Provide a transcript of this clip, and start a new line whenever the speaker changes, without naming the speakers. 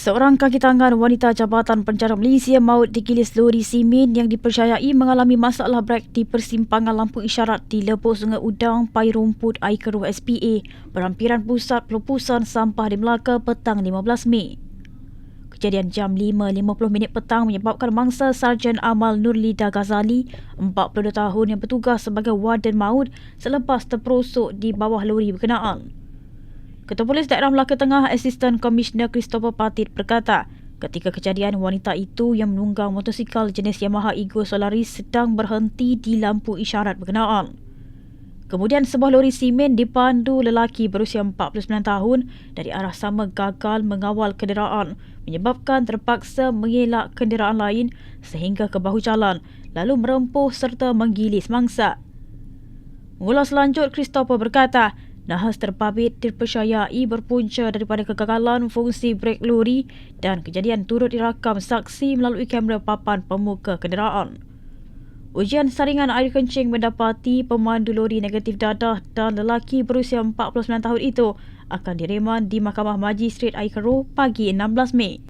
Seorang kaki tangan wanita Jabatan Penjara Malaysia maut digilis lori simen yang dipercayai mengalami masalah brek di persimpangan lampu isyarat di Lepuk Sungai Udang, Pai Rumput, Air Keruh SPA, berhampiran pusat pelupusan sampah di Melaka petang 15 Mei. Kejadian jam 5.50 minit petang menyebabkan mangsa Sarjan Amal Nurlida Ghazali, 42 tahun yang bertugas sebagai warden maut selepas terperosok di bawah lori berkenaan. Ketua Polis Daerah Melaka Tengah Asisten Komisioner Christopher Patit berkata, ketika kejadian wanita itu yang menunggang motosikal jenis Yamaha Ego Solaris sedang berhenti di lampu isyarat berkenaan. Kemudian sebuah lori simen dipandu lelaki berusia 49 tahun dari arah sama gagal mengawal kenderaan menyebabkan terpaksa mengelak kenderaan lain sehingga ke bahu jalan lalu merempuh serta menggilis mangsa. Mengulas lanjut, Christopher berkata, Nahas terpabit dipercayai berpunca daripada kegagalan fungsi brek lori dan kejadian turut dirakam saksi melalui kamera papan pemuka kenderaan. Ujian saringan air kencing mendapati pemandu lori negatif dadah dan lelaki berusia 49 tahun itu akan direman di Mahkamah Majistret Air Keruh pagi 16 Mei.